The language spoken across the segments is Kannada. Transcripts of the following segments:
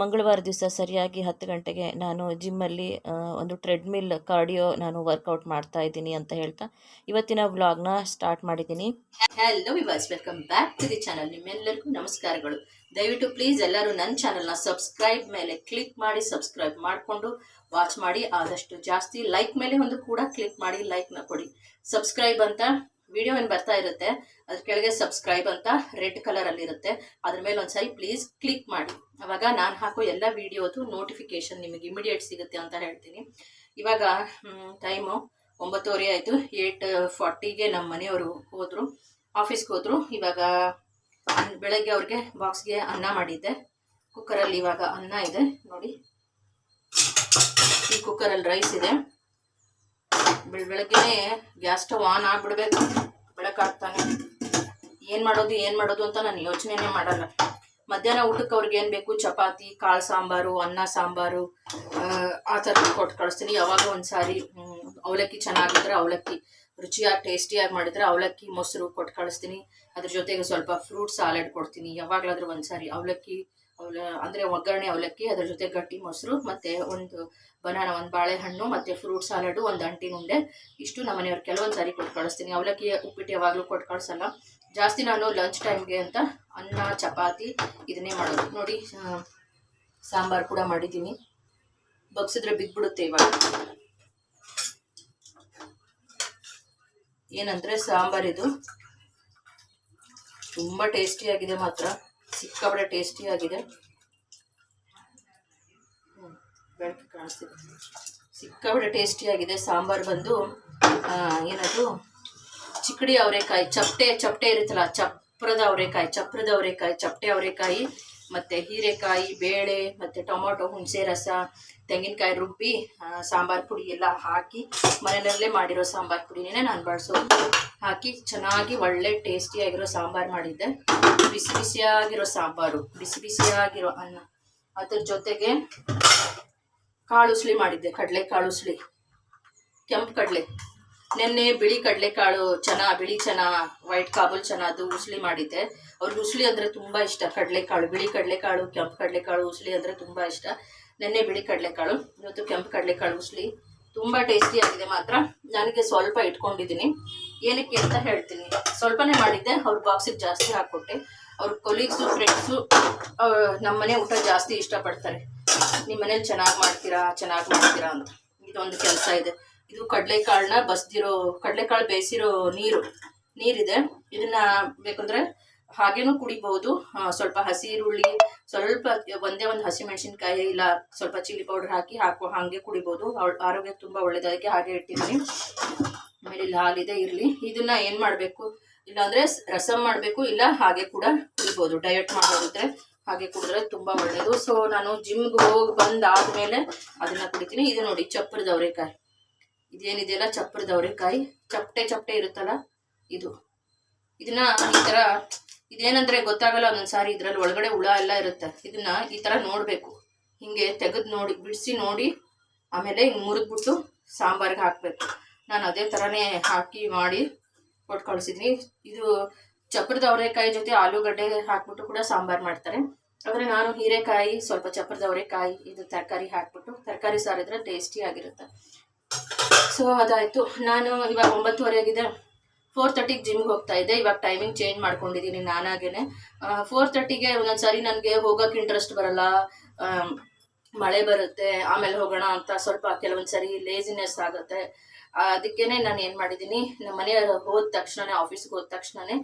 ಮಂಗಳವಾರ ದಿವಸ ಸರಿಯಾಗಿ ಹತ್ತು ಗಂಟೆಗೆ ನಾನು ಜಿಮ್ಮಲ್ಲಿ ಒಂದು ಟ್ರೆಡ್ಮಿಲ್ ಕಾರ್ಡಿಯೋ ನಾನು ವರ್ಕೌಟ್ ಮಾಡ್ತಾ ಇದ್ದೀನಿ ಅಂತ ಹೇಳ್ತಾ ಇವತ್ತಿನ ವ್ಲಾಗ್ನ ಸ್ಟಾರ್ಟ್ ಮಾಡಿದ್ದೀನಿ. Hello ವಿವಾಸ್ welcome back to the channel ನಿಮ್ಮೆಲ್ಲರಿಗೂ ನಮಸ್ಕಾರಗಳು. ದಯವಿಟ್ಟು ಪ್ಲೀಸ್ ಎಲ್ಲರೂ ನನ್ನ ಚಾನಲ್ನ ಸಬ್ಸ್ಕ್ರೈಬ್ ಮೇಲೆ ಕ್ಲಿಕ್ ಮಾಡಿ ಸಬ್ಸ್ಕ್ರೈಬ್ ಮಾಡಿಕೊಂಡು ವಾಚ್ ಮಾಡಿ. ಆದಷ್ಟು ಜಾಸ್ತಿ ಲೈಕ್ ಮೇಲೆ ಒಂದು ಕೂಡ ಕ್ಲಿಕ್ ಮಾಡಿ ಲೈಕ್ನ ಕೊಡಿ. ಸಬ್ಸ್ಕ್ರೈಬ್ ಅಂತ ವಿಡಿಯೋ ಏನು ಬರ್ತಾ ಇರುತ್ತೆ, ಅದ್ರ ಕೆಳಗೆ ಸಬ್ಸ್ಕ್ರೈಬ್ ಅಂತ ರೆಡ್ ಕಲರಲ್ಲಿ ಇರುತ್ತೆ. ಅದ್ರ ಮೇಲೆ ಒಂದ್ಸರಿ ಪ್ಲೀಸ್ ಕ್ಲಿಕ್ ಮಾಡಿ. ಅವಾಗ ನಾನು ಹಾಕೋ ಎಲ್ಲ ವಿಡಿಯೋದು ನೋಟಿಫಿಕೇಶನ್ ನಿಮಗೆ ಇಮಿಡಿಯೇಟ್ ಸಿಗುತ್ತೆ ಅಂತ ಹೇಳ್ತೀನಿ. ಇವಾಗ ಟೈಮು ಒಂಬತ್ತುವರೆ ಆಯಿತು. ಏಟ್ ಫಾರ್ಟಿಗೆ ನಮ್ಮ ಮನೆಯವರು ಹೋದರು ಆಫೀಸ್ಗೆ ಹೋದರು. ಇವಾಗ ಬೆಳಗ್ಗೆ ಅವ್ರಿಗೆ ಬಾಕ್ಸ್ಗೆ ಅನ್ನ ಮಾಡಿದ್ದೆ. ಕುಕ್ಕರಲ್ಲಿ ಇವಾಗ ಅನ್ನ ಇದೆ. ನೋಡಿ. ಈ ಕುಕ್ಕರಲ್ಲಿ ರೈಸ್ ಇದೆ. ಬೆಳ ಗ್ಯಾಸ್ ಸ್ಟವ್ ಆನ್ ಆಗಿಬಿಡ್ಬೇಕು. ಬೆಳಕಾಗ್ತಾನೆ. ಏನು ಮಾಡೋದು ಏನು ಮಾಡೋದು ಅಂತ ನಾನು ಯೋಚನೆನೇ ಮಾಡಲ್ಲ. ಮಧ್ಯಾಹ್ನ ಊಟಕ್ಕೆ ಅವ್ರಿಗೆ ಏನು ಬೇಕು? ಚಪಾತಿ ಕಾಳು ಸಾಂಬಾರು ಅನ್ನ ಸಾಂಬಾರು ಆ, ಥರ ಕೊಟ್ಟು ಕಳಿಸ್ತೀನಿ. ಯಾವಾಗ ಒಂದ್ಸಾರಿ ಅವಲಕ್ಕಿ ಚೆನ್ನಾಗಿದ್ರೆ ಅವಲಕ್ಕಿ. ರುಚಿಯಾಗಿ ಟೇಸ್ಟಿಯಾಗಿ ಮಾಡಿದ್ರೆ ಅವಲಕ್ಕಿ ಮೊಸರು ಕೊಟ್ಟು ಕಳಿಸ್ತೀನಿ. ಅದ್ರ ಜೊತೆಗೆ ಸ್ವಲ್ಪ ಫ್ರೂಟ್ ಸಾಲೆಡ್ ಕೊಡ್ತೀನಿ. ಯಾವಾಗಲಾದ್ರೂ ಒಂದು ಸಾರಿ ಅವಲಕ್ಕಿ ಅವಲ, ಅಂದರೆ ಒಗ್ಗರಣೆ ಅವಲಕ್ಕಿ, ಅದ್ರ ಜೊತೆ ಗಟ್ಟಿ ಮೊಸರು, ಮತ್ತು ಒಂದು ಬನಾನ, ಒಂದು ಬಾಳೆಹಣ್ಣು, ಮತ್ತು ಫ್ರೂಟ್ ಸಾಲಡು ಒಂದು ಅಂಟಿನ ಉಂಡೆ ಇಷ್ಟು ನಮ್ಮ ಮನೆಯವ್ರು ಕೆಲವೊಂದು ಸಾರಿ ಕೊಟ್ಟು ಕಳಿಸ್ತೀನಿ. ಅವಲಕ್ಕಿ ಉಪ್ಪಿಟ್ಟು ಯಾವಾಗಲೂ ಕೊಟ್ಟು ಕಳಿಸಲ್ಲ. ಜಾಸ್ತಿ ನಾನು ಲಂಚ್ ಟೈಮ್ಗೆ ಅಂತ ಅನ್ನ, ಚಪಾತಿ ಇದನ್ನೇ ಮಾಡೋದು. ನೋಡಿ ಸಾಂಬಾರು ಕೂಡ ಮಾಡಿದ್ದೀನಿ. ಬಗ್ಸಿದ್ರೆ ಬಿದ್ದುಬಿಡುತ್ತೆ ಇವಾಗ. ಏನಂದರೆ ಸಾಂಬಾರಿದು ತುಂಬ ಟೇಸ್ಟಿಯಾಗಿದೆ ಮಾತ್ರ. ಸಿಕ್ಕಾಪಟ್ಟೆ ಟೇಸ್ಟಿ ಆಗಿದೆ. ಬೆಳಕು ಕಾಣಿಸ್ತಿದೆ. ಸಿಕ್ಕಾಪಟ್ಟೆ ಟೇಸ್ಟಿಯಾಗಿದೆ ಸಾಂಬಾರು ಬಂದು ಏನದು? ಚಿಕ್ಕಡಿ ಅವರೆಕಾಯಿ, ಚಪ್ಪಟೆ ಚಪ್ಪಟೆ ಇರುತ್ತಲ್ಲ, ಚಪ್ರದ ಅವರೆಕಾಯಿ ಚಪ್ರದ ಅವರೆಕಾಯಿ, ಚಪ್ಪಟೆ ಅವರೆಕಾಯಿ, ಮತ್ತು ಹೀರೆಕಾಯಿ, ಬೇಳೆ, ಮತ್ತು ಟೊಮೊಟೊ, ಹುಣಸೆ ರಸ, ತೆಂಗಿನಕಾಯಿ ರುಬ್ಬಿ ಸಾಂಬಾರ್ ಪುಡಿ ಎಲ್ಲ ಹಾಕಿ ಮನೆಯಲ್ಲೇ ಮಾಡಿರೋ ಸಾಂಬಾರು ಪುಡಿನೇ ನಾನು ಬಳಸೋದು. ಹಾಕಿ ಚೆನ್ನಾಗಿ ಒಳ್ಳೆ ಟೇಸ್ಟಿಯಾಗಿರೋ ಸಾಂಬಾರು ಮಾಡಿದ್ದೆ. ಬಿಸಿ ಬಿಸಿಯಾಗಿರೋ ಸಾಂಬಾರು, ಬಿಸಿ ಬಿಸಿಯಾಗಿರೋ ಅನ್ನ. ಅದ್ರ ಜೊತೆಗೆ ಕಾಳು ಉಸ್ಲಿ ಮಾಡಿದ್ದೆ, ಕಡಲೆ ಕಾಳು ಕೆಂಪು ಕಡಲೆ. ನಿನ್ನೆ ಬಿಳಿ ಕಡಲೆಕಾಳು ಚನ, ಬಿಳಿ ಚನ ವೈಟ್ ಕಾಬೂಲ್ ಚನ ಅದು ಉಸ್ಲಿ ಮಾಡಿದ್ದೆ. ಅವ್ರಿಗೆ ಉಸ್ಲಿ ಅಂದರೆ ತುಂಬ ಇಷ್ಟ. ಕಡಲೆಕಾಳು ಬಿಳಿ ಕಡಲೆಕಾಳು ಕೆಂಪು ಕಡಲೆಕಾಳು ಉಸ್ಲಿ ಅಂದರೆ ತುಂಬ ಇಷ್ಟ. ನಿನ್ನೆ ಬಿಳಿ ಕಡಲೆಕಾಳು ಇವತ್ತು ಕೆಂಪು ಕಡಲೆಕಾಳು ಉಸ್ಲಿ. ತುಂಬ ಟೇಸ್ಟಿಯಾಗಿದೆ ಮಾತ್ರ. ನನಗೆ ಸ್ವಲ್ಪ ಇಟ್ಕೊಂಡಿದ್ದೀನಿ. ಏನಕ್ಕೆ ಅಂತ ಹೇಳ್ತೀನಿ. ಸ್ವಲ್ಪನೇ ಮಾಡಿದ್ದೆ, ಅವ್ರ ಬಾಕ್ಸಿಗೆ ಜಾಸ್ತಿ ಹಾಕ್ಕೊಟ್ಟೆ. ಅವ್ರ ಕೊಲೀಗ್ಸು ಫ್ರೆಂಡ್ಸು ನಮ್ಮನೆ ಊಟ ಜಾಸ್ತಿ ಇಷ್ಟಪಡ್ತಾರೆ. ನಿಮ್ಮ ಮನೇಲಿ ಚೆನ್ನಾಗಿ ಮಾಡ್ತೀರಾ ಚೆನ್ನಾಗಿ ಮಾಡ್ತೀರಾ ಅಂತ. ಇದೊಂದು ಕೆಲಸ ಇದೆ. ಇದು ಕಡಲೆಕಾಳನ್ನ ಬಸ್ದಿರೋ, ಕಡಲೆಕಾಳು ಬೇಯಿಸಿರೋ ನೀರು, ನೀರಿದೆ. ಇದನ್ನ ಬೇಕಂದ್ರೆ ಹಾಗೇನೂ ಕುಡಿಬಹುದು ಸ್ವಲ್ಪ ಹಸಿ ಈರುಳ್ಳಿ ಸ್ವಲ್ಪ ಒಂದೇ ಒಂದು ಹಸಿ ಮೆಣಸಿನ್ಕಾಯಿ ಇಲ್ಲ, ಸ್ವಲ್ಪ ಚಿಲ್ಲಿ ಪೌಡರ್ ಹಾಕಿ ಹಾಕೋ ಹಾಗೆ ಕುಡಿಬಹುದು ಆರೋಗ್ಯ ತುಂಬಾ ಒಳ್ಳೇದು. ಅದಕ್ಕೆ ಹಾಗೆ ಇಟ್ಟಿದ್ದೀನಿ. ಆಮೇಲೆ ಇಲ್ಲಿ ಹಾಲಿದೆ ಇರಲಿ ಇದನ್ನ ಏನು ಮಾಡಬೇಕು? ಇಲ್ಲಾಂದ್ರೆ ರಸಂ ಮಾಡಬೇಕು, ಇಲ್ಲ ಹಾಗೆ ಕೂಡ ಕುಡಿಬಹುದು ಡಯಟ್ ಮಾಡೋದಿದ್ರೆ ಹಾಗೆ ಕುಡಿದ್ರೆ ತುಂಬಾ ಒಳ್ಳೇದು. ಸೊ ನಾನು ಜಿಮ್ಗೆ ಹೋಗಿ ಬಂದಾದ್ಮೇಲೆ ಅದನ್ನ ಕುಡಿತೀನಿ. ಇದು ನೋಡಿ ಚಪ್ಪರದ ಅವರೆಕಾಯಿ ಇದೇನಿದೆಯಲ್ಲ ಚಪ್ಪರದ ಅವರೆಕಾಯಿ ಚಪ್ಪಟೆ ಚಪ್ಪಟೆ ಇರುತ್ತಲ್ಲ, ಇದು. ಇದನ್ನ ಈ ಥರ ಇದೇನಂದ್ರೆ ಗೊತ್ತಾಗಲ್ಲ, ಒಂದೊಂದು ಸಾರಿ ಇದ್ರಲ್ಲಿ ಒಳಗಡೆ ಹುಳ ಎಲ್ಲ ಇರುತ್ತೆ. ಇದನ್ನ ಈ ತರ ನೋಡ್ಬೇಕು. ಹಿಂಗೆ ತೆಗೆದು ನೋಡಿ, ಬಿಡಿಸಿ ನೋಡಿ, ಆಮೇಲೆ ಹಿಂಗೆ ಮುರಿದ್ಬಿಟ್ಟು ಸಾಂಬಾರ್ಗೆ ಹಾಕಬೇಕು. ನಾನು ಅದೇ ತರನೇ ಹಾಕಿ ಮಾಡಿ ಕೊಟ್ಟು ಇದು ಚಪ್ಪರದ ಅವರೆಕಾಯಿ ಜೊತೆ ಆಲೂಗಡ್ಡೆ ಹಾಕ್ಬಿಟ್ಟು ಕೂಡ ಸಾಂಬಾರು ಮಾಡ್ತಾರೆ. ಆದರೆ ನಾನು ಹೀರೆಕಾಯಿ, ಸ್ವಲ್ಪ ಚಪ್ಪರದ ಅವರೆಕಾಯಿ, ಇದು ತರಕಾರಿ ಹಾಕ್ಬಿಟ್ಟು, ತರಕಾರಿ ಸಾರಿದ್ರೆ ಟೇಸ್ಟಿ ಆಗಿರುತ್ತೆ. ಸೊ ಅದಾಯಿತು. ನಾನು ಇವಾಗ ಒಂಬತ್ತುವರೆ ಆಗಿದೆ ಫೋರ್ ತರ್ಟಿಗೆ ಜಿಮ್ಗೆ ಹೋಗ್ತಾ ಇದ್ದೆ. ಇವಾಗ ಟೈಮಿಂಗ್ ಚೇಂಜ್ ಮಾಡ್ಕೊಂಡಿದ್ದೀನಿ ನಾನಾಗೇನೆ. ಫೋರ್ ತರ್ಟಿಗೆ ಒಂದೊಂದ್ಸರಿ ನನಗೆ ಹೋಗಕ್ಕೆ ಇಂಟ್ರೆಸ್ಟ್ ಬರಲ್ಲ. ಮಳೆ ಬರುತ್ತೆ, ಆಮೇಲೆ ಹೋಗೋಣ ಅಂತ ಸ್ವಲ್ಪ ಕೆಲವೊಂದು ಸರಿ ಲೇಸಿನೆಸ್ ಆಗುತ್ತೆ ಅದಕ್ಕೇನೆ ನಾನು ಏನು ಮಾಡಿದ್ದೀನಿ ನಮ್ಮ ಮನೆಯ ಹೋದ ತಕ್ಷಣನೇ ಆಫೀಸ್ಗೆ ಹೋದ ತಕ್ಷಣನೇ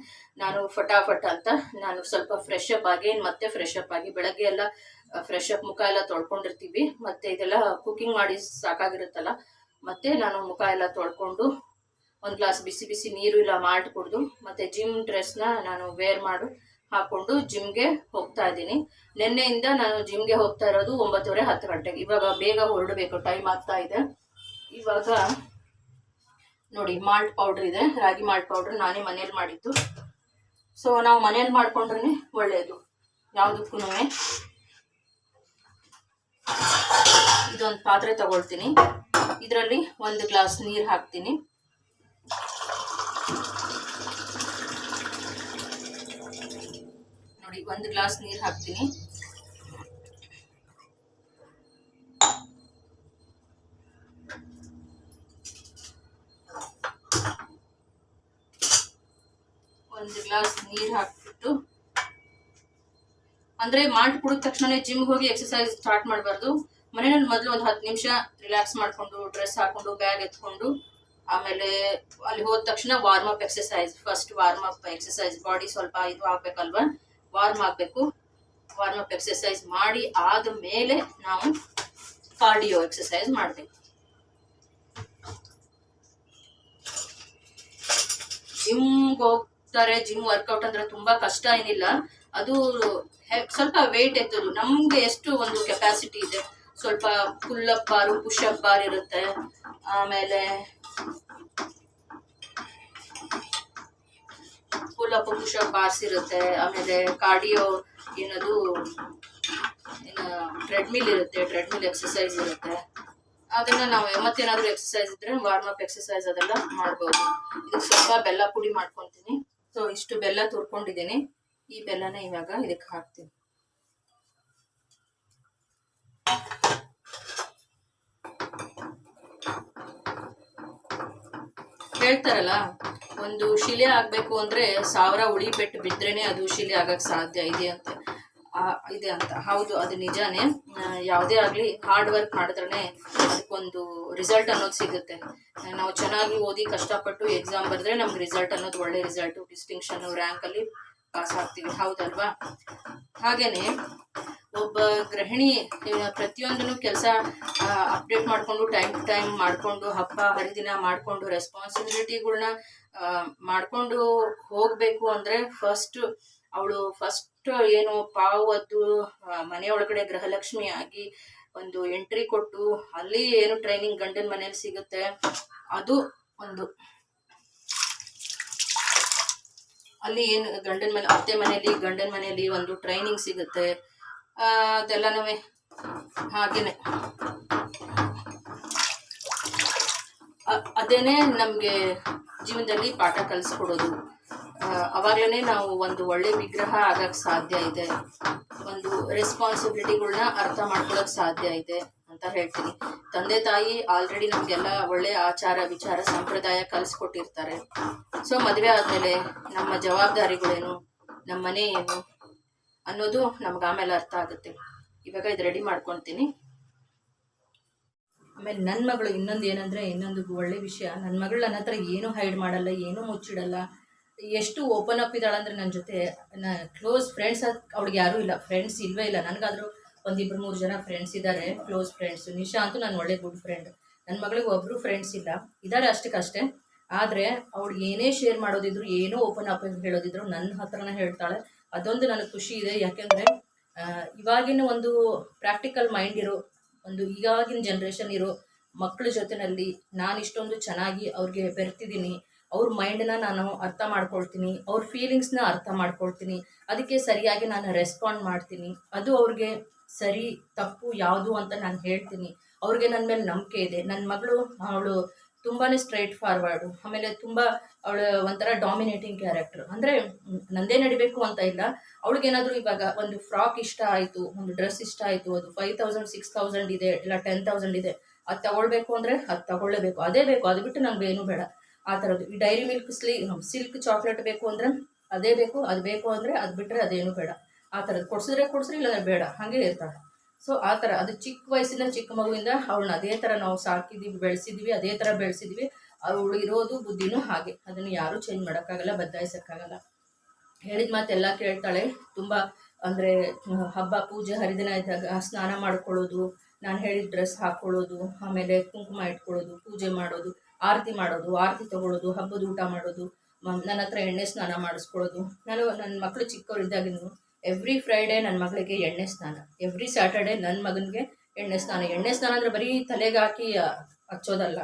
ನಾನು ಫಟಾಫಟ್ ಅಂತ ನಾನು ಸ್ವಲ್ಪ ಫ್ರೆಶ್ ಅಪ್ ಆಗಿ ಮತ್ತೆ ಫ್ರೆಶ್ ಅಪ್ ಆಗಿ, ಬೆಳಗ್ಗೆ ಎಲ್ಲ ಫ್ರೆಶ್ ಅಪ್ ಮುಖ ಎಲ್ಲ ತೊಳ್ಕೊಂಡಿರ್ತೀವಿ. ಮತ್ತೆ ಇದೆಲ್ಲ ಕುಕಿಂಗ್ ಮಾಡಿ ಸಾಕಾಗಿರುತ್ತಲ್ಲ, ಮತ್ತೆ ನಾನು ಮುಖ ಎಲ್ಲ ತೊಳ್ಕೊಂಡು ಒಂದು ಗ್ಲಾಸ್ ಬಿಸಿ ಬಿಸಿ ನೀರು ಇಲ್ಲ ಮಾಲ್ಟ್ ಕುಡಿದು, ಮತ್ತೆ ಜಿಮ್ ಡ್ರೆಸ್ನ ನಾನು ವೇರ್ ಮಾಡು, ಹಾಕೊಂಡು ಜಿಮ್ಗೆ ಹೋಗ್ತಾ ಇದ್ದೀನಿ. ನಿನ್ನೆಯಿಂದ ನಾನು ಜಿಮ್ಗೆ ಹೋಗ್ತಾ ಇರೋದು ಒಂಬತ್ತುವರೆ ಹತ್ತು ಗಂಟೆಗೆ. ಇವಾಗ ಬೇಗ ಹೊರಡಬೇಕು ಟೈಮ್ ಆಗ್ತಾ ಇದೆ. ಇವಾಗ ನೋಡಿ ಮಾಲ್ಟ್ ಪೌಡ್ರ್ ಇದೆ, ರಾಗಿ ಮಾಲ್ಟ್ ಪೌಡ್ರ್ ನಾನೇ ಮನೇಲಿ ಮಾಡಿದ್ದು. ಸೊ ನಾವು ಮನೇಲಿ ಮಾಡ್ಕೊಂಡ್ರೆ ಒಳ್ಳೆಯದು ಯಾವುದಕ್ಕೂ ಇದೊಂದು ಪಾತ್ರೆ ತಗೊಳ್ತೀನಿ. ಇದರಲ್ಲಿ ಒಂದು ಗ್ಲಾಸ್ ನೀರು ಹಾಕ್ತೀನಿ. ಒಂದು ಗ್ಲಾಸ್ ನೀರು ಹಾಕ್ತೀನಿ. ಒಂದು ಗ್ಲಾಸ್ ನೀರು ಹಾಕ್ಬಿಟ್ಟು, ಅಂದ್ರೆ ಮಾಡಿ ಕುಡಿದ ತಕ್ಷಣ ಜಿಮ್ಗೆ ಹೋಗಿ ಎಕ್ಸಸೈಸ್ ಸ್ಟಾರ್ಟ್ ಮಾಡಬಾರ್ದು. ಮನೆಯಲ್ಲಿ ಮೊದಲು ಒಂದು ಹತ್ತು ನಿಮಿಷ ರಿಲ್ಯಾಕ್ಸ್ ಮಾಡಿಕೊಂಡು ಡ್ರೆಸ್ ಹಾಕೊಂಡು ಬ್ಯಾಗ್ ಎತ್ಕೊಂಡು, ಆಮೇಲೆ ಅಲ್ಲಿ ಹೋದ ತಕ್ಷಣ warm up exercise first warm up exercise body ಸ್ವಲ್ಪ ಇದು ಹಾಕ್ಬೇಕಲ್ವಾ ವಾರ್ಮ್ ಆಗ್ಬೇಕು. ವಾರ್ಮ್ ಅಪ್ ಎಕ್ಸಸೈಸ್ ಮಾಡಿ ಆದ ಮೇಲೆ ನಾವು ಕಾರ್ಡಿಯೋ ಎಕ್ಸಸೈಸ್ ಮಾಡಬೇಕು. ಜಿಮ್ಗೆ ಹೋಗ್ತಾರೆ ಜಿಮ್ ವರ್ಕೌಟ್ ಅಂದ್ರೆ ತುಂಬಾ ಕಷ್ಟ ಏನಿಲ್ಲ. ಅದು ಸ್ವಲ್ಪ ವೇಟ್ ಎತ್ತೋದು. ನಮ್ಗೆ ಎಷ್ಟು ಒಂದು ಕೆಪಾಸಿಟಿ ಇದೆ. ಸ್ವಲ್ಪ pull up bar push up bar ಇರುತ್ತೆ. ಆಮೇಲೆ pull up push up bars ಇರುತ್ತೆ, ಆಮೇಲೆ ಕಾರ್ಡಿಯೋ ಏನದು ಟ್ರೆಡ್ಮಿಲ್ ಇರುತ್ತೆ ಟ್ರೆಡ್ಮಿಲ್ ಎಕ್ಸಸೈಸ್ ಇರುತ್ತೆ. ಅದನ್ನ ನಾವು ಮತ್ತೇನಾದರೂ ಎಕ್ಸಸೈಸ್ ಇದ್ರೆ ವಾರ್ಮ್ ಅಪ್ ಎಕ್ಸಸೈಸ್ ಅದೆಲ್ಲ ಮಾಡ್ಬೋದು. ಇದಕ್ಕೆ ಸ್ವಲ್ಪ ಬೆಲ್ಲ ಪುಡಿ ಮಾಡ್ಕೊತೀನಿ. ಸೊ ಇಷ್ಟು ಬೆಲ್ಲ ತುರ್ಕೊಂಡಿದ್ದೀನಿ. ಈ ಬೆಲ್ಲನ ಇವಾಗ ಇದಕ್ಕೆ ಹಾಕ್ತೀನಿ. ಹೇಳ್ತಾರಲ್ಲ? ಒಂದು ಶಿಲೆ ಆಗ್ಬೇಕು ಅಂದ್ರೆ ಸಾವಿರ ಉಳಿ ಪೆಟ್ಟು ಬಿದ್ರೇನೆ ಅದು ಶಿಲೆ ಆಗಕ್ ಸಾಧ್ಯ ಇದೆ ಅಂತ. ಇದೆ ಅಂತ. ಹೌದು, ಅದು ನಿಜಾನೇ. ಯಾವುದೇ ಆಗಲಿ ಹಾರ್ಡ್ ವರ್ಕ್ ಮಾಡಿದ್ರೆ ಅದಕ್ಕೊಂದು ರಿಸಲ್ಟ್ ಅನ್ನೋದು ಸಿಗುತ್ತೆ. ನಾವು ಚೆನ್ನಾಗಿ ಓದಿ ಕಷ್ಟಪಟ್ಟು ಎಕ್ಸಾಮ್ ಬರೆದ್ರೆ ನಮ್ಗೆ ರಿಸಲ್ಟ್ ಅನ್ನೋದು ಒಳ್ಳೆ ರಿಸಲ್ಟ್ ಡಿಸ್ಟಿಂಕ್ಷನ್ ರ್ಯಾಂಕ್ ಅಲ್ಲಿ ಪಾಸ್ ಆಗ್ತೀವಿ. ಹೌದಲ್ವಾ? ಹಾಗೇನೆ ಒಬ್ಬ ಗೃಹಿಣಿ ಪ್ರತಿಯೊಂದನ್ನು ಕೆಲಸ ಅಪ್ಡೇಟ್ ಮಾಡಿಕೊಂಡು ಟೈಮ್ ಟು ಟೈಮ್ ಮಾಡಿಕೊಂಡು, ಹಬ್ಬ, ಹರಿದಿನ ಮಾಡಿಕೊಂಡು ರೆಸ್ಪಾನ್ಸಿಬಿಲಿಟಿಗಳನ್ನ ಮಾಡಿಕೊಂಡು ಹೋಗಬೇಕು ಅಂದ್ರೆ ಫಸ್ಟ್ ಅವಳು ಫಸ್ಟ್ ಏನು ಪಾವು ಮನೆಯೊಳಗಡೆ ಗೃಹಲಕ್ಷ್ಮಿ ಆಗಿ ಒಂದು ಎಂಟ್ರಿ ಕೊಟ್ಟು, ಅಲ್ಲಿ ಏನು ಟ್ರೈನಿಂಗ್ ಗಂಡನ ಮನೇಲಿ ಸಿಗುತ್ತೆ, ಅದು ಒಂದು. ಅಲ್ಲಿ ಏನು ಗಂಡನ ಮನೆ, ಅತ್ತೆ ಮನೆಯಲ್ಲಿ ಗಂಡನ ಮನೆಯಲ್ಲಿ ಒಂದು ಟ್ರೈನಿಂಗ್ ಸಿಗುತ್ತೆ. ಅದೆಲ್ಲನೂ ಹಾಗೇನೆ. ಅ- ಅದೇನೆ ನಮಗೆ ಜೀವನದಲ್ಲಿ ಪಾಠ ಕಲಿಸ್ಕೊಡೋದು. ಅವಾಗಲೇ ನಾವು ಒಂದು ಒಳ್ಳೆ ವಿಗ್ರಹ ಆಗಕ್ಕೆ ಸಾಧ್ಯ ಇದೆ. ಒಂದು ರೆಸ್ಪಾನ್ಸಿಬಿಲಿಟಿಗಳನ್ನ ಅರ್ಥ ಮಾಡ್ಕೊಳಕ್ ಸಾಧ್ಯ ಇದೆ ಅಂತ ಹೇಳ್ತೀನಿ. ತಂದೆ ತಾಯಿ ಆಲ್ರೆಡಿ ನಮಗೆಲ್ಲ ಒಳ್ಳೆ ಆಚಾರ ವಿಚಾರ ಸಂಪ್ರದಾಯ ಕಲಿಸ್ಕೊಟ್ಟಿರ್ತಾರೆ. ಸೊ ಮದುವೆ ಆದಮೇಲೆ ನಮ್ಮ ಜವಾಬ್ದಾರಿಗಳೇನು? ನಮ್ಮ ಮನೆ ಏನು? ಅನ್ನೋದು ನಮ್ಗೆ ಆಮೇಲೆ ಅರ್ಥ ಆಗುತ್ತೆ. ಇವಾಗ ಇದು ರೆಡಿ ಮಾಡ್ಕೊತೀನಿ. ಆಮೇಲೆ ನನ್ನ ಮಗಳು ಇನ್ನೊಂದು ಏನಂದ್ರೆ, ಇನ್ನೊಂದು ಒಳ್ಳೆ ವಿಷಯ. ನನ್ನ ಮಗಳು ನನ್ನ ಹತ್ರ ಏನೂ ಹೈಡ್ ಮಾಡಲ್ಲ, ಏನೂ ಮುಚ್ಚಿಡಲ್ಲ. ಎಷ್ಟು ಓಪನ್ ಅಪ್ ಇದ್ದಾಳೆ ಅಂದರೆ ನನ್ನ ಜೊತೆ ಕ್ಲೋಸ್ ಫ್ರೆಂಡ್ಸ್ ಅವ್ಳಿಗೆ ಯಾರೂ ಇಲ್ಲ. ಫ್ರೆಂಡ್ಸ್ ಇಲ್ವೇ ಇಲ್ಲ. ನನಗಾದರೂ ಒಂದಿಬ್ಬರು ಮೂರು ಜನ ಫ್ರೆಂಡ್ಸ್ ಇದ್ದಾರೆ ಕ್ಲೋಸ್ ಫ್ರೆಂಡ್ಸ್ ನಿಶಾ ಅಂತೂ ನನ್ನ ಒಳ್ಳೆ ಗುಡ್ ಫ್ರೆಂಡ್ ನನ್ನ ಮಗಳಿಗೆ ಒಬ್ಬರು ಫ್ರೆಂಡ್ಸ್ ಇಲ್ಲ. ಇದ್ದಾರೆ ಅಷ್ಟಕ್ಕಷ್ಟೇ ಆದರೆ ಅವಳು ಏನೇ ಶೇರ್ ಮಾಡೋದಿದ್ರು, ಏನೋ ಓಪನ್ ಅಪ್ ಹೇಳೋದಿದ್ರು ನನ್ನ ಹತ್ರನೇ ಹೇಳ್ತಾಳೆ. ಅದೊಂದು ನನಗೆ ಖುಷಿ ಇದೆ. ಯಾಕೆಂದರೆ ಇವಾಗಿನ ಒಂದು ಪ್ರಾಕ್ಟಿಕಲ್ ಮೈಂಡ್ ಇರೋ, ಒಂದು ಈವಾಗಿನ ಜನ್ರೇಷನ್ ಇರೋ ಮಕ್ಕಳ ಜೊತೆನಲ್ಲಿ ನಾನು ಇಷ್ಟೊಂದು ಚೆನ್ನಾಗಿ ಅವ್ರಿಗೆ ಬೆರ್ತಿದ್ದೀನಿ ಅವ್ರ ಮೈಂಡನ್ನ ನಾನು ಅರ್ಥ ಮಾಡ್ಕೊಳ್ತೀನಿ. ಅವ್ರ ಫೀಲಿಂಗ್ಸ್ನ ಅರ್ಥ ಮಾಡ್ಕೊಳ್ತೀನಿ. ಅದಕ್ಕೆ ಸರಿಯಾಗಿ ನಾನು ರೆಸ್ಪಾಂಡ್ ಮಾಡ್ತೀನಿ. ಅದು ಅವ್ರಿಗೆ ಸರಿ, ತಪ್ಪು ಯಾವುದು ಅಂತ ನಾನು ಹೇಳ್ತೀನಿ. ಅವ್ರಿಗೆ ನನ್ನ ಮೇಲೆ ನಂಬಿಕೆ ಇದೆ. ನನ್ನ ಮಗಳು, ಅವಳು ತುಂಬಾ ಸ್ಟ್ರೈಟ್ ಫಾರ್ವರ್ಡು ಆಮೇಲೆ ತುಂಬ ಅವಳು ಒಂಥರ ಡಾಮಿನೇಟಿಂಗ್ ಕ್ಯಾರೆಕ್ಟರ್ ಅಂದರೆ ನಂದೇ ನಡಿಬೇಕು ಅಂತ ಇಲ್ಲ. ಅವಳಿಗೇನಾದರೂ ಇವಾಗ ಒಂದು ಫ್ರಾಕ್ ಇಷ್ಟ ಆಯಿತು, ಒಂದು ಡ್ರೆಸ್ ಇಷ್ಟ ಆಯಿತು, ಅದು ಫೈವ್ ತೌಸಂಡ್ ಸಿಕ್ಸ್ ತೌಸಂಡ್ ಇದೆ, ಇಲ್ಲ ಟೆನ್ ತೌಸಂಡ್ ಇದೆ, ಅದು ತಗೊಳ್ಬೇಕು ಅಂದರೆ ಅದು ತಗೊಳ್ಳೇಬೇಕು. ಅದೇ ಬೇಕು, ಅದು ಬಿಟ್ಟು ನಮ್ಗೆ ಏನೂ ಬೇಡ. ಆ ಥರದ್ದು ಈ ಡೈರಿ ಮಿಲ್ಕ್ ಸ್ಲೀ ಸಿಲ್ಕ್ ಚಾಕ್ಲೇಟ್ ಬೇಕು ಅಂದರೆ ಅದೇ ಬೇಕು, ಅದು ಬೇಕು ಅಂದರೆ ಅದು ಬಿಟ್ಟರೆ ಅದೇನು ಬೇಡ. ಆ ಥರದ್ದು ಕೊಡ್ಸಿದ್ರೆ ಕೊಡ್ಸ್ರಿ ಇಲ್ಲ ಬೇಡ. ಹಾಗೆ ಇರ್ತಾಳೆ. ಸೊ ಆ ಥರ. ಅದು ಚಿಕ್ಕ ವಯಸ್ಸಿನ ಚಿಕ್ಕ ಮಗುವಿಂದ ಅವಳನ್ನ ಅದೇ ಥರ ನಾವು ಸಾಕಿದ್ದೀವಿ ಬೆಳೆಸಿದ್ವಿ, ಅದೇ ಥರ ಬೆಳೆಸಿದ್ವಿ. ಅವಳು ಇರೋದು, ಬುದ್ಧಿನೂ ಹಾಗೆ. ಅದನ್ನು ಯಾರೂ ಚೇಂಜ್ ಮಾಡೋಕ್ಕಾಗಲ್ಲ, ಬದಲಾಯಿಸೋಕ್ಕಾಗಲ್ಲ. ಹೇಳಿದ ಮಾತೆಲ್ಲ ಕೇಳ್ತಾಳೆ. ತುಂಬ ಅಂದರೆ ಹಬ್ಬ, ಪೂಜೆ, ಹರಿದಿನ ಇದ್ದಾಗ ಸ್ನಾನ ಮಾಡ್ಕೊಳ್ಳೋದು, ನಾನು ಹೇಳಿದ ಡ್ರೆಸ್ ಹಾಕ್ಕೊಳ್ಳೋದು ಆಮೇಲೆ ಕುಂಕುಮ ಇಟ್ಕೊಳ್ಳೋದು, ಪೂಜೆ ಮಾಡೋದು, ಆರತಿ ಮಾಡೋದು, ಆರತಿ ತಗೊಳ್ಳೋದು, ಹಬ್ಬದ ಊಟ ಮಾಡೋದು ನನ್ನ ಹತ್ರ ಎಣ್ಣೆ ಸ್ನಾನ ಮಾಡಿಸ್ಕೊಳ್ಳೋದು. ನಾನು, ನನ್ನ ಮಕ್ಕಳು ಚಿಕ್ಕವರಿದ್ದಾಗಿನೂ ಎವ್ರಿ ಫ್ರೈಡೇ ನನ್ನ ಮಗಳಿಗೆ ಎಣ್ಣೆ ಸ್ನಾನ. ಎವ್ರಿ ಸ್ಯಾಟರ್ಡೆ ನನ್ನ ಮಗನಿಗೆ ಎಣ್ಣೆ ಸ್ನಾನ. ಎಣ್ಣೆ ಸ್ನಾನ ಅಂದರೆ ಬರೀ ತಲೆಗೆ ಹಾಕಿ ಹಚ್ಚೋದಲ್ಲ.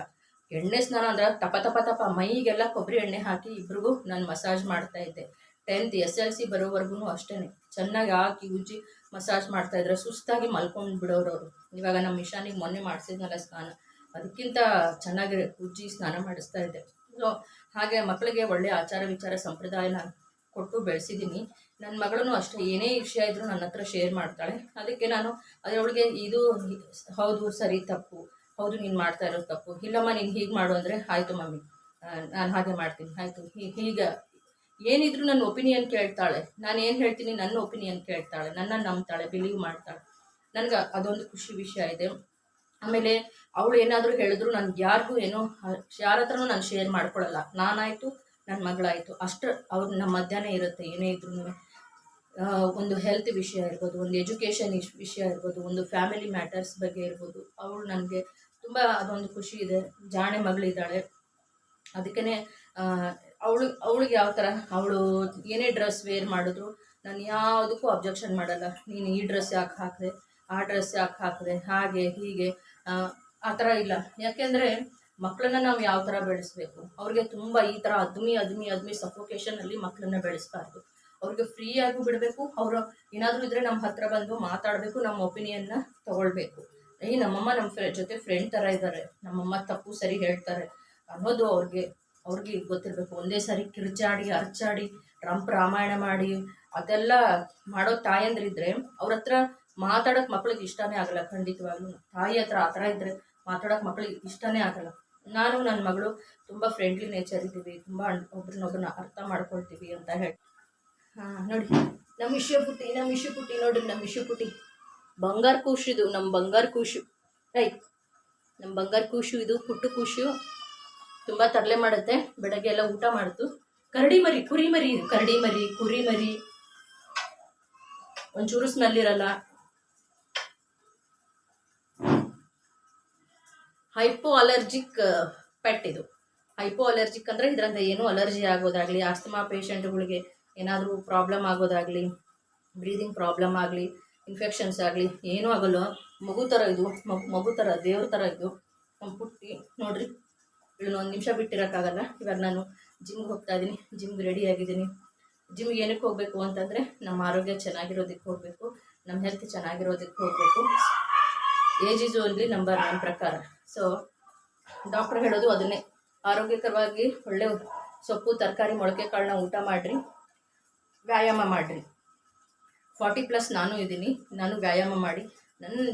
ಎಣ್ಣೆ ಸ್ನಾನ ಅಂದ್ರೆ ತಪ ತಪ ತಪ. ಮೈಗೆಲ್ಲ ಕೊಬ್ಬರಿ ಎಣ್ಣೆ ಹಾಕಿ ಇಬ್ರಿಗೂ ನಾನು ಮಸಾಜ್ ಮಾಡ್ತಾ ಇದ್ದೆ. ಟೆಂತ್ ಎಸ್ ಎಲ್ ಸಿ ಬರೋವರೆಗೂ ಅಷ್ಟೇ ಚೆನ್ನಾಗಿ ಹಾಕಿ, ಉಜ್ಜಿ ಮಸಾಜ್ ಮಾಡ್ತಾ ಇದ್ರೆ ಸುಸ್ತಾಗಿ ಮಲ್ಕೊಂಡು ಬಿಡೋರು ಇವಾಗ ನಮ್ಮ ಮಿಷಾನಿಗೆ ಮೊನ್ನೆ ಮಾಡಿಸಿದ್ನಲ್ಲ ಸ್ನಾನ. ಅದಕ್ಕಿಂತ ಚೆನ್ನಾಗಿ ಉಜ್ಜಿ ಸ್ನಾನ ಮಾಡಿಸ್ತಾ ಇದ್ದೆ. ಸೊ ಹಾಗೆ ಮಕ್ಕಳಿಗೆ ಒಳ್ಳೆ ಆಚಾರ ವಿಚಾರ, ಸಂಪ್ರದಾಯನ ಕೊಟ್ಟು ಬೆಳೆಸಿದ್ದೀನಿ ನನ್ನ ಮಗಳೂ ಅಷ್ಟೇ, ಏನೇ ವಿಷಯ ಇದ್ರೂ ನನ್ನ ಹತ್ರ ಶೇರ್ ಮಾಡ್ತಾಳೆ. ಅದಕ್ಕೆ ನಾನು ಅದರೊಳಗೆ ಇದು ಹೌದು, ಸರಿ, ತಪ್ಪು. ಹೌದು, ನೀನು ಮಾಡ್ತಾ ಇರೋದು ತಪ್ಪು. ಇಲ್ಲಮ್ಮ, ನೀನು ಹೀಗೆ ಮಾಡು ಅಂದರೆ, ಆಯಿತು ಮಮ್ಮಿ ನಾನು ಹಾಗೆ ಮಾಡ್ತೀನಿ. ಆಯಿತು ಈಗ ಏನಿದ್ರು ನನ್ನ ಒಪಿನಿಯನ್ ಕೇಳ್ತಾಳೆ. ನಾನು ಏನು ಹೇಳ್ತೀನಿ, ನನ್ನ ಒಪಿನಿಯನ್ ಕೇಳ್ತಾಳೆ. ನನ್ನ ನಂಬ್ತಾಳೆ ಬಿಲೀವ್ ಮಾಡ್ತಾಳೆ. ನನಗೆ ಅದೊಂದು ಖುಷಿ ವಿಷಯ ಇದೆ. ಆಮೇಲೆ ಅವಳು ಏನಾದರೂ ಹೇಳಿದ್ರು ನನ್ಗೆ ಯಾರಿಗೂ ಏನೋ, ಯಾರ ಹತ್ರನೂ ನಾನು ಶೇರ್ ಮಾಡ್ಕೊಳ್ಳಲ್ಲ ನಾನಾಯಿತು ನನ್ನ ಮಗಳಾಯಿತು. ಅಷ್ಟು ಅವ್ರು ನಮ್ಮ ಮಧ್ಯಾಹ್ನ ಇರುತ್ತೆ, ಏನೇ ಇದ್ರೂ ಒಂದು ಹೆಲ್ತ್ ವಿಷಯ ಇರ್ಬೋದು ಒಂದು ಎಜುಕೇಷನ್ ವಿಷಯ ಇರ್ಬೋದು ಒಂದು ಫ್ಯಾಮಿಲಿ ಮ್ಯಾಟರ್ಸ್ ಬಗ್ಗೆ ಇರ್ಬೋದು. ಅವಳು ನನಗೆ ತುಂಬ ಅದೊಂದು ಖುಷಿ ಇದೆ. ಜಾಣೆ ಮಗಳಿದ್ದಾಳೆ. ಅದಕ್ಕೇ ಅವಳು ಅವಳಿಗೆ ಯಾವ ಥರ ಅವಳು ಏನೇ ಡ್ರೆಸ್ ವೇರ್ ಮಾಡಿದ್ರು ನಾನು ಯಾವುದಕ್ಕೂ ಅಬ್ಜೆಕ್ಷನ್ ಮಾಡಲ್ಲ. ನೀನು ಈ ಡ್ರೆಸ್ ಯಾಕೆ ಹಾಕಿದೆ? ಆ ಡ್ರೆಸ್ ಯಾಕೆ ಹಾಕಿದೆ? ಹಾಗೆ ಹೀಗೆ ಆ, ಥರ ಇಲ್ಲ. ಯಾಕೆಂದರೆ ಮಕ್ಕಳನ್ನ ನಾವು ಯಾವ ಥರ ಬೆಳೆಸಬೇಕು? ಅವ್ರಿಗೆ ತುಂಬ ಈ ಥರ ಅದ್ಮಿ ಅದ್ಮಿ ಅದ್ಮಿ ಸಫೋಕೇಶನಲ್ಲಿ ಮಕ್ಕಳನ್ನ ಬೆಳೆಸಬಾರ್ದು. ಅವ್ರಿಗೆ ಫ್ರೀಯಾಗೂ ಬಿಡಬೇಕು. ಅವರು ಏನಾದರೂ ಇದ್ರೆ ನಮ್ಮ ಹತ್ರ ಬಂದು ಮಾತಾಡಬೇಕು ನಮ್ಮ ಒಪಿನಿಯನ್ನ ತಗೊಳ್ಬೇಕು. ಏ ನಮ್ಮಮ್ಮ ನಮ್ಮ ಫ್ರೆ ಜೊತೆ ಫ್ರೆಂಡ್ ಥರ ಇದ್ದಾರೆ ನಮ್ಮಮ್ಮ ತಪ್ಪು ಸರಿ ಹೇಳ್ತಾರೆ ಅನ್ನೋದು ಅವ್ರಿಗೆ ಅವ್ರಿಗೆ ಗೊತ್ತಿರಬೇಕು. ಒಂದೇ ಸಾರಿ ಕಿರ್ಚಾಡಿ ಅರ್ಚಾಡಿ ರಂಪ್ ರಾಮಾಯಣ ಮಾಡಿ, ಅದೆಲ್ಲ ಮಾಡೋ ತಾಯಂದ್ರಿದ್ರೆ ಅವ್ರ ಹತ್ರ ಮಾತಾಡೋಕೆ ಮಕ್ಳಿಗೆ ಇಷ್ಟನೇ ಆಗಲ್ಲ ಖಂಡಿತವಾಗ್ಲೂ. ತಾಯಿ ಹತ್ರ ಆ ಥರ ಇದ್ದರೆ ಮಾತಾಡೋಕೆ ಮಕ್ಳಿಗೆ ಇಷ್ಟನೇ ಆಗಲ್ಲ. ನಾನು ನನ್ನ ಮಗಳು ತುಂಬ ಫ್ರೆಂಡ್ಲಿ ನೇಚರ್ ಇದ್ದೀವಿ. ತುಂಬ ಒಬ್ರನ್ನೊಬ್ರನ್ನ ಅರ್ಥ ಮಾಡ್ಕೊಳ್ತೀವಿ ಅಂತ ಹೇಳಿ ಹಾಂ, ನೋಡಿ. ನಮ್ಮ ಇಶು ಪುಟ್ಟಿ ನಮ್ಮ ಇಶು ಪುಟ್ಟಿ ನೋಡ್ರಿ ನಮ್ಮ ಇಶು ಪುಟ್ಟಿ. ಬಂಗಾರ ಕೂಶು ಇದು ನಮ್ಮ ಬಂಗಾರ ಕೂಶು. ರೈಟ್ ನಮ್ಮ ಬಂಗಾರ ಕೂಶು ಇದು, ಪುಟ್ಟು ಕೂಶು. ತುಂಬ ತರಲೆ ಮಾಡುತ್ತೆ, ಬೆಳಗ್ಗೆ ಎಲ್ಲ ಊಟ ಮಾಡ್ತು. ಕರಡಿ ಮರಿ, ಕುರಿ ಮರಿ, ಕರಡಿ ಮರಿ, ಕುರಿ ಮರಿ. ಒಂಚೂರು ಸ್ಮೆಲ್ ಇರಲ್ಲ. ಹೈಪೋ ಅಲರ್ಜಿಕ್ ಪೆಟ್ ಇದು. ಹೈಪೋ ಅಲರ್ಜಿಕ್ ಅಂದರೆ ಇದರಿಂದ ಏನೂ ಅಲರ್ಜಿ ಆಗೋದಾಗಲಿ ಆಸ್ತಮಾ ಪೇಷಂಟ್ಗಳಿಗೆ ಏನಾದರೂ ಪ್ರಾಬ್ಲಮ್ ಆಗೋದಾಗಲಿ ಬ್ರೀದಿಂಗ್ ಪ್ರಾಬ್ಲಮ್ ಆಗಲಿ ಇನ್ಫೆಕ್ಷನ್ಸ್ ಆಗಲಿ, ಏನೂ ಆಗಲ್ಲ. ಮಗು ಥರ ಇದು, ಮಗು ಥರ ದೇವ್ರ ಥರ ಇದು. ನಮ್ಮ ಪುಟ್ಟಿ, ನೋಡ್ರಿ. ಇವಳನ್ನ ಒಂದು ನಿಮಿಷ ಬಿಟ್ಟಿರೋಕ್ಕಾಗಲ್ಲ. ಇವಾಗ ನಾನು ಜಿಮ್ಗೆ ಹೋಗ್ತಾ ಇದ್ದೀನಿ ಜಿಮ್ಗೆ ರೆಡಿ ಆಗಿದ್ದೀನಿ. ಜಿಮ್ಗೆ ಏನಕ್ಕೆ ಹೋಗಬೇಕು ಅಂತಂದರೆ, ನಮ್ಮ ಆರೋಗ್ಯ ಚೆನ್ನಾಗಿರೋದಕ್ಕೆ ಹೋಗಬೇಕು. ನಮ್ಮ ಹೆಲ್ತ್ ಚೆನ್ನಾಗಿರೋದಕ್ಕೆ ಹೋಗಬೇಕು. ಏಜ್ ಇಸ್ ಓನ್ಲಿ ನಂಬರ್ ನನ್ನ ಪ್ರಕಾರ. ಸೊ ಡಾಕ್ಟ್ರ್ ಹೇಳೋದು ಅದನ್ನೇ. ಆರೋಗ್ಯಕರವಾಗಿ ಒಳ್ಳೆ ಸೊಪ್ಪು, ತರಕಾರಿ, ಮೊಳಕೆ ಕಾಳನ್ನ ಊಟ ಮಾಡಿರಿ. ವ್ಯಾಯಾಮ ಮಾಡಿರಿ. ಫಾರ್ಟಿ ಪ್ಲಸ್ ನಾನು ಇದ್ದೀನಿ. ನಾನು ವ್ಯಾಯಾಮ ಮಾಡಿ ನನ್ನ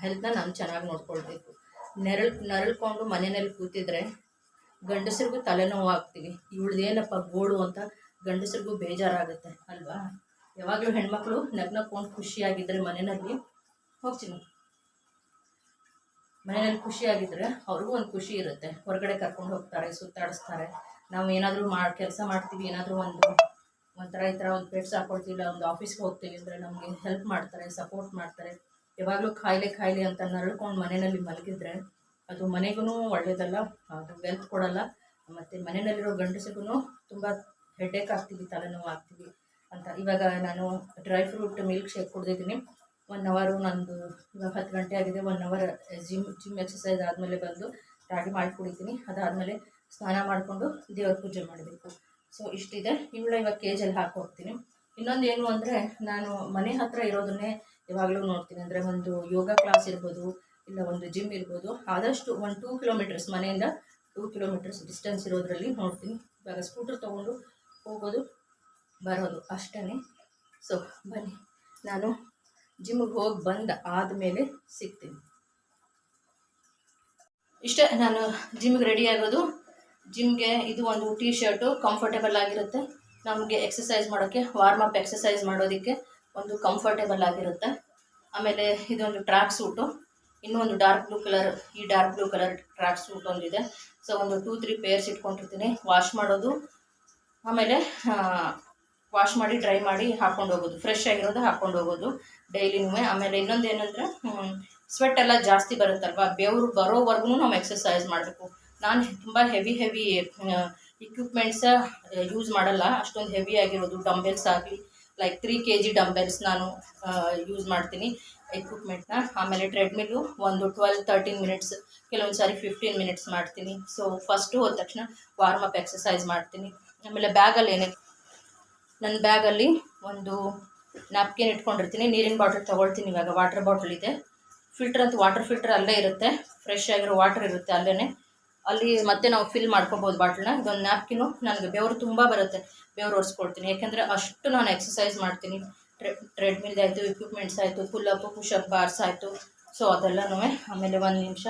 ಹೆಲ್ತ್ನ ನಾನು ಚೆನ್ನಾಗಿ ನೋಡ್ಕೊಳ್ಬೇಕು. ನೆರಳು, ನರಳ್ಕೊಂಡು ಮನೆಯಲ್ಲಿ ಕೂತಿದ್ರೆ ಗಂಡಸ್ರಿಗೂ ತಲೆನೋವು ಆಗ್ತೀವಿ. ಇವಳ್ದೇನಪ್ಪ ಗೋಳು ಅಂತ ಗಂಡಸ್ರಿಗೂ ಬೇಜಾರಾಗುತ್ತೆ ಅಲ್ವಾ? ಯಾವಾಗಲೂ ಹೆಣ್ಮಕ್ಳು ನಗ್ನಕೊಂಡು ಖುಷಿಯಾಗಿದ್ದರೆ ಮನೆಯಲ್ಲಿ ಹೋಗ್ತೀನಿ. ಮನೆಯಲ್ಲಿ ಖುಷಿಯಾಗಿದ್ದರೆ ಅವ್ರಿಗೂ ಒಂದು ಖುಷಿ ಇರುತ್ತೆ. ಹೊರಗಡೆ ಕರ್ಕೊಂಡು ಹೋಗ್ತಾರೆ, ಸುತ್ತಾಡಿಸ್ತಾರೆ. ನಾವು ಏನಾದರೂ ಮಾಡಿ, ಕೆಲಸ ಮಾಡ್ತೀವಿ, ಏನಾದರೂ ಒಂದು ಒಂಥರ ಈ ಥರ ಒಂದು ಪೆಟ್ಸ್ ಹಾಕೊಳ್ತೀವಿ, ಇಲ್ಲ ಒಂದು ಆಫೀಸ್ಗೆ ಹೋಗ್ತೀವಿ ಅಂದರೆ ನಮಗೆ ಹೆಲ್ಪ್ ಮಾಡ್ತಾರೆ ಸಪೋರ್ಟ್ ಮಾಡ್ತಾರೆ. ಯಾವಾಗಲೂ ಕಾಯಿಲೆ ಕಾಯಿಲೆ ಅಂತ ನರಳ್ಕೊಂಡು ಮನೆಯಲ್ಲಿ ಮಲಗಿದ್ರೆ ಅದು ಮನೆಗೂ ಒಳ್ಳೆಯದಲ್ಲ ಅದು ವೆಲ್ತ್ ಕೊಡಲ್ಲ. ಮತ್ತು ಮನೆಯಲ್ಲಿರೋ ಗಂಡಸಿಗೂ ತುಂಬ ಹೆಡ್ಡೇಕ್ ಆಗ್ತೀವಿ, ತಲೆನೋವು ಆಗ್ತೀವಿ ಅಂತ. ಇವಾಗ ನಾನು ಡ್ರೈ ಫ್ರೂಟ್ ಮಿಲ್ಕ್ ಶೇಕ್ ಕುಡ್ದಿದ್ದೀನಿ. ಒನ್ ಅವರು ನಂದು ಇವಾಗ ಹತ್ತು ಗಂಟೆ ಆಗಿದೆ one hour gym gym exercise ಆದಮೇಲೆ ಬಂದು ರಾಗಿ ಮಾಡಿ ಕುಡಿತೀನಿ. ಅದಾದಮೇಲೆ ಸ್ನಾನ ಮಾಡಿಕೊಂಡು ದೇವ್ರ ಪೂಜೆ ಮಾಡಬೇಕು. ಸೊ ಇಷ್ಟಿದೆ. ಇವಳ ಇವಾಗ ಕೇಜಲ್ಲಿ ಹಾಕಿ ಹೋಗ್ತೀನಿ ಇನ್ನೊಂದು ಏನು ಅಂದರೆ, ನಾನು ಮನೆ ಹತ್ತಿರ ಇರೋದನ್ನೇ ಯಾವಾಗಲೂ ನೋಡ್ತೀನಿ. ಅಂದರೆ ಒಂದು ಯೋಗ ಕ್ಲಾಸ್ ಇರ್ಬೋದು, ಇಲ್ಲ ಒಂದು ಜಿಮ್ ಇರ್ಬೋದು. ಆದಷ್ಟು ಒಂದು ಟೂ ಕಿಲೋಮೀಟರ್ಸ್ ಮನೆಯಿಂದ ಟೂ ಕಿಲೋಮೀಟರ್ಸ್ ಡಿಸ್ಟೆನ್ಸ್ ಇರೋದ್ರಲ್ಲಿ ನೋಡ್ತೀನಿ. ಇವಾಗ ಸ್ಕೂಟರ್ ತೊಗೊಂಡು ಹೋಗೋದು, ಬರೋದು ಅಷ್ಟೇ ಸೊ ಬನ್ನಿ. ನಾನು ಜಿಮ್ಗೆ ಹೋಗಿ ಬಂದ ಆದಮೇಲೆ ಸಿಗ್ತೀನಿ. ಇಷ್ಟೇ, ನಾನು ಜಿಮ್ಗೆ ರೆಡಿ ಆಗೋದು ಜಿಮ್ಗೆ ಇದು ಒಂದು ಟೀ ಶರ್ಟು ಕಂಫರ್ಟೇಬಲ್ ಆಗಿರುತ್ತೆ. ನಮಗೆ ಎಕ್ಸಸೈಸ್ ಮಾಡೋಕ್ಕೆ ವಾರ್ಮ್ ಅಪ್ ಎಕ್ಸಸೈಸ್ ಮಾಡೋದಕ್ಕೆ ಒಂದು ಕಂಫರ್ಟೇಬಲ್ ಆಗಿರುತ್ತೆ. ಆಮೇಲೆ ಇದೊಂದು ಟ್ರ್ಯಾಕ್ ಸೂಟು ಇನ್ನೂ ಒಂದು ಡಾರ್ಕ್ ಬ್ಲೂ ಕಲರ್ ಈ dark blue colour track suit ಒಂದಿದೆ. ಸೊ ಒಂದು ಟೂ ತ್ರೀ ಪೇರ್ಸ್ ಇಟ್ಕೊಂಡಿರ್ತೀನಿ. ವಾಶ್ ಮಾಡೋದು. ಆಮೇಲೆ ವಾಶ್ ಮಾಡಿ ಡ್ರೈ ಮಾಡಿ ಹಾಕೊಂಡು ಹೋಗೋದು. ಫ್ರೆಶ್ ಆಗಿರೋದು ಹಾಕೊಂಡು ಹೋಗೋದು ಡೈಲಿನೂ ಆಮೇಲೆ ಇನ್ನೊಂದು ಏನಂದರೆ ಸ್ವೆಟ್ ಎಲ್ಲ ಜಾಸ್ತಿ ಬರುತ್ತಲ್ವ? ಬೆವರು ಬರೋವರೆಗೂ ನಾವು ಎಕ್ಸಸೈಸ್ ಮಾಡಬೇಕು. ನಾನು ತುಂಬ ಹೆವಿ ಹೆವಿ ಇಕ್ವಿಪ್ಮೆಂಟ್ಸ ಯೂಸ್ ಮಾಡಲ್ಲ. ಅಷ್ಟೊಂದು ಹೆವಿ ಆಗಿರೋದು ಡಂಬೆಲ್ಸ್ ಆಗಲಿ like three K G dumbbells ನಾನು ಯೂಸ್ ಮಾಡ್ತೀನಿ ಎಕ್ವಿಪ್ಮೆಂಟ್ನ ಆಮೇಲೆ ಟ್ರೆಡ್ಮಿಲ್ಲು ಒಂದು ಟ್ವೆಲ್ ತರ್ಟೀನ್ ಮಿನಿಟ್ಸ್ ಕೆಲವೊಂದು ಸಾರಿ ಫಿಫ್ಟೀನ್ ಮಿನಿಟ್ಸ್ ಮಾಡ್ತೀನಿ. ಸೊ ಫಸ್ಟು ಹೋದ ತಕ್ಷಣ ವಾರ್ಮ್ ಅಪ್ ಎಕ್ಸಸೈಸ್ ಮಾಡ್ತೀನಿ. ಆಮೇಲೆ ಬ್ಯಾಗಲ್ಲಿ ಏನೇ ನನ್ನ ಬ್ಯಾಗಲ್ಲಿ ಒಂದು ನ್ಯಾಪ್ಕಿನ್ ಇಟ್ಕೊಂಡಿರ್ತೀನಿ. ನೀರಿನ ಬಾಟಲ್ ತೊಗೊಳ್ತೀನಿ ಇವಾಗ. ವಾಟರ್ ಬಾಟಲ್ ಇದೆ. ಫಿಲ್ಟರ್ ಅಂತ ವಾಟರ್ ಫಿಲ್ಟರ್ ಅಲ್ಲೇ ಇರುತ್ತೆ. ಫ್ರೆಶ್ ಆಗಿರೋ ವಾಟರ್ ಇರುತ್ತೆ ಅಲ್ಲೇ ಅಲ್ಲಿ ಮತ್ತೆ ನಾವು ಫಿಲ್ ಮಾಡ್ಕೋಬೋದು ಬಾಟ್ಲನ್ನ. ಇದೊಂದು ನ್ಯಾಪ್ಕಿನು ನನಗೆ ಬೆವರು ತುಂಬ ಬರುತ್ತೆ. ಬೆವರು ಒರೆಸ್ಕೊಳ್ತೀನಿ ಯಾಕೆಂದರೆ ಅಷ್ಟು ನಾನು ಎಕ್ಸಸೈಸ್ ಮಾಡ್ತೀನಿ. ಟ್ರೆ ಟ್ರೆಡ್ಮಿಲ್ ಆಯಿತು ಇಕ್ವಿಪ್ಮೆಂಟ್ಸ್ ಆಯಿತು ಪುಲ್ಲಪ್ ಪುಷಪ್ ಬಾರ್ಸ್ ಆಯಿತು. ಸೊ ಅದೆಲ್ಲನೂ ಆಮೇಲೆ ಒಂದು ನಿಮಿಷ.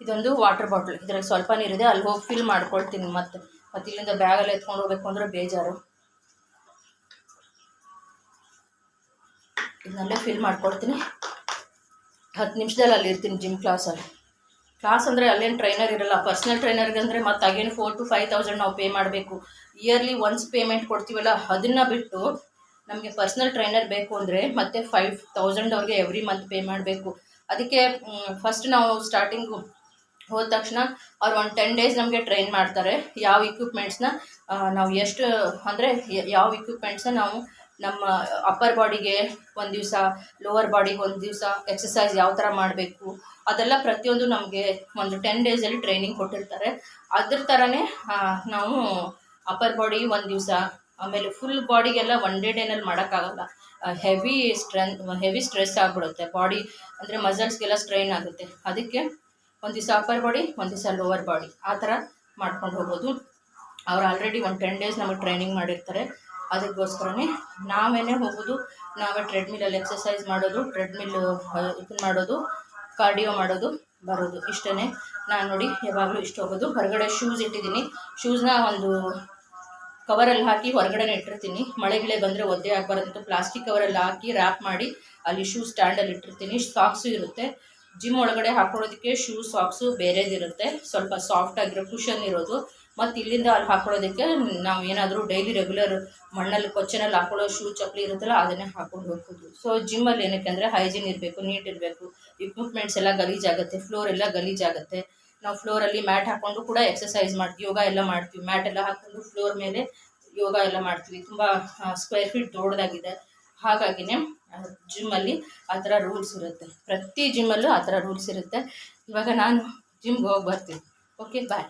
ಇದೊಂದು ವಾಟರ್ ಬಾಟ್ಲ್ ಇದರಲ್ಲಿ ಸ್ವಲ್ಪ ನೀರಿದೆ. ಅಲ್ಲಿ ಹೋಗಿ ಫಿಲ್ ಮಾಡ್ಕೊಳ್ತೀನಿ ಮತ್ತೆ. ಮತ್ತೆ ಇಲ್ಲಿಂದ ಬ್ಯಾಗಲ್ಲಿ ಎತ್ಕೊಂಡು ಹೋಗ್ಬೇಕು ಅಂದ್ರೆ ಬೇಜಾರು. ಇದನ್ನಲ್ಲೇ ಫಿಲ್ ಮಾಡ್ಕೊಳ್ತೀನಿ ಹತ್ತು ನಿಮಿಷದಲ್ಲಿ ಅಲ್ಲಿ ಇರ್ತೀನಿ ಜಿಮ್ ಕ್ಲಾಸಲ್ಲಿ ಕ್ಲಾಸ್ ಅಂದರೆ ಅಲ್ಲೇನು ಟ್ರೈನರ್ ಇರಲ್ಲ. ಪರ್ಸ್ನಲ್ ಟ್ರೈನರ್ಗೆ ಅಂದರೆ ಮತ್ತೆ again four to five thousand ನಾವು ಪೇ ಮಾಡಬೇಕು. ಇಯರ್ಲಿ ಒನ್ಸ್ ಪೇಮೆಂಟ್ ಕೊಡ್ತೀವಲ್ಲ, ಅದನ್ನು ಬಿಟ್ಟು ನಮಗೆ ಪರ್ಸ್ನಲ್ ಟ್ರೈನರ್ ಬೇಕು ಅಂದರೆ ಮತ್ತೆ ಫೈವ್ ತೌಸಂಡ್ ಅವ್ರಿಗೆ ಎವ್ರಿ ಮಂತ್ ಪೇ ಮಾಡಬೇಕು. ಅದಕ್ಕೆ ಫಸ್ಟ್ ನಾವು ಸ್ಟಾರ್ಟಿಂಗು ಹೋದ ತಕ್ಷಣ ಅವ್ರು ಒಂದು ಟೆನ್ ಡೇಸ್ ನಮಗೆ ಟ್ರೈನ್ ಮಾಡ್ತಾರೆ. ಯಾವ ಇಕ್ವಿಪ್ಮೆಂಟ್ಸ್ನ ನಾವು ಎಷ್ಟು, ಅಂದರೆ, ಯಾವ ಇಕ್ವಿಪ್ಮೆಂಟ್ಸ್ನ ನಾವು ನಮ್ಮ ಅಪ್ಪರ್ ಬಾಡಿಗೆ ಒಂದು ದಿವಸ ಲೋವರ್ ಬಾಡಿಗೆ ಒಂದು ದಿವಸ ಎಕ್ಸಸೈಸ್ ಯಾವ ಥರ ಮಾಡಬೇಕು, ಅದೆಲ್ಲ ಪ್ರತಿಯೊಂದು ನಮಗೆ ಒಂದು ಟೆನ್ ಡೇಸಲ್ಲಿ ಟ್ರೈನಿಂಗ್ ಕೊಟ್ಟಿರ್ತಾರೆ. ಅದ್ರ ಥರನೇ ನಾವು ಅಪ್ಪರ್ ಬಾಡಿ ಒಂದು ದಿವಸ, ಆಮೇಲೆ ಫುಲ್ ಬಾಡಿಗೆಲ್ಲ ಒನ್ ಡೇ ಡೇನಲ್ಲಿ ಮಾಡೋಕ್ಕಾಗಲ್ಲ. ಹೆವಿ ಸ್ಟ್ರೆಂತ್ ಹೆವಿ ಸ್ಟ್ರೆಸ್ ಆಗಿಬಿಡುತ್ತೆ. ಬಾಡಿ ಅಂದರೆ ಮಸಲ್ಸ್ಗೆಲ್ಲ ಸ್ಟ್ರೈನ್ ಆಗುತ್ತೆ. ಅದಕ್ಕೆ ಒಂದು ದಿವಸ ಅಪ್ಪರ್ ಬಾಡಿ ಒಂದು ದಿವಸ ಲೋವರ್ ಬಾಡಿ ಆ ಥರ ಮಾಡ್ಕೊಂಡು ಹೋಗ್ಬೋದು ಅವ್ರು ಆಲ್ರೆಡಿ ಒಂದು ಟೆನ್ ಡೇಸ್ ನಮಗೆ ಟ್ರೈನಿಂಗ್ ಮಾಡಿರ್ತಾರೆ. ಅದಕ್ಕೋಸ್ಕರನೇ ನಾವೇನೇ ಹೋಗೋದು, ನಾವೇ ಟ್ರೆಡ್ಮಿಲಲ್ಲಿ ಎಕ್ಸಸೈಸ್ ಮಾಡೋದು ಟ್ರೆಡ್ಮಿಲ್ ಇದನ್ನ ಮಾಡೋದು ಕಾರ್ಡಿಯೋ ಮಾಡೋದು, ಬರೋದು. ಇಷ್ಟೇ ನಾನು ನೋಡಿ, ಯಾವಾಗಲೂ ಇಷ್ಟ ಹೋಗೋದು. ಹೊರಗಡೆ ಶೂಸ್ ಇಟ್ಟಿದ್ದೀನಿ. ಶೂಸ್ನ ಒಂದು ಕವರಲ್ಲಿ ಹಾಕಿ ಹೊರಗಡೆನೇ ಇಟ್ಟಿರ್ತೀನಿ. ಮಳೆಗಿಳೆ ಬಂದರೆ ಒದ್ದೆ ಆಗಬಾರ್ದು ಪ್ಲಾಸ್ಟಿಕ್ ಕವರಲ್ಲಿ ಹಾಕಿ ರ್ಯಾಪ್ ಮಾಡಿ ಅಲ್ಲಿ ಶೂ ಸ್ಟ್ಯಾಂಡಲ್ಲಿ ಇಟ್ಟಿರ್ತೀನಿ. ಸಾಕ್ಸು ಇರುತ್ತೆ. ಜಿಮ್ ಒಳಗಡೆ ಹಾಕೊಳ್ಳೋದಕ್ಕೆ ಶೂ ಸಾಕ್ಸು ಬೇರೆದಿರುತ್ತೆ. ಸ್ವಲ್ಪ ಸಾಫ್ಟ್ ಆಗಿರೋ ಕುಷನ್ ಇರೋದು. ಮತ್ತು ಇಲ್ಲಿಂದ ಅಲ್ಲಿ ಹಾಕೊಳ್ಳೋದಕ್ಕೆ ನಾವು ಏನಾದರೂ ಡೈಲಿ ರೆಗ್ಯುಲರ್ ಮಣ್ಣಲ್ಲಿ ಕೊಚ್ಚನಲ್ಲಿ ಹಾಕೊಳ್ಳೋ ಶೂ, ಚಪ್ಪಲಿ ಇರುತ್ತಲ್ಲ, ಅದನ್ನೇ ಹಾಕೊಂಡು ಹೋಗ್ಬೋದು. ಸೊ ಜಿಮ್ಮಲ್ಲಿ ಏನಕ್ಕೆ ಅಂದರೆ ಹೈಜೀನ್ ಇರಬೇಕು ನೀಟ್ ಇರಬೇಕು. ಇಕ್ವಿಪ್ಮೆಂಟ್ಸ್ ಎಲ್ಲ ಗಲೀಜಾಗುತ್ತೆ ಫ್ಲೋರ್ ಎಲ್ಲ ಗಲೀಜಾಗುತ್ತೆ ನಾವು ಫ್ಲೋರಲ್ಲಿ ಮ್ಯಾಟ್ ಹಾಕ್ಕೊಂಡು ಕೂಡ ಎಕ್ಸಸೈಸ್ ಮಾಡ್ತೀವಿ ಯೋಗ ಎಲ್ಲ ಮಾಡ್ತೀವಿ. ಮ್ಯಾಟ್ ಎಲ್ಲ ಹಾಕ್ಕೊಂಡು ಫ್ಲೋರ್ ಮೇಲೆ ಯೋಗ ಎಲ್ಲ ಮಾಡ್ತೀವಿ. ತುಂಬ ಸ್ಕ್ವೇರ್ ಫೀಟ್ ದೊಡ್ಡದಾಗಿದೆ. ಹಾಗಾಗಿನೇ ಜಿಮ್ಮಲ್ಲಿ ಆ ಥರ ರೂಲ್ಸ್ ಇರುತ್ತೆ. ಪ್ರತಿ ಜಿಮ್ಮಲ್ಲೂ ಆ ಥರ ರೂಲ್ಸ್ ಇರುತ್ತೆ. ಇವಾಗ ನಾನು ಜಿಮ್ಗೆ ಹೋಗಿ ಬರ್ತೀನಿ. Okay bye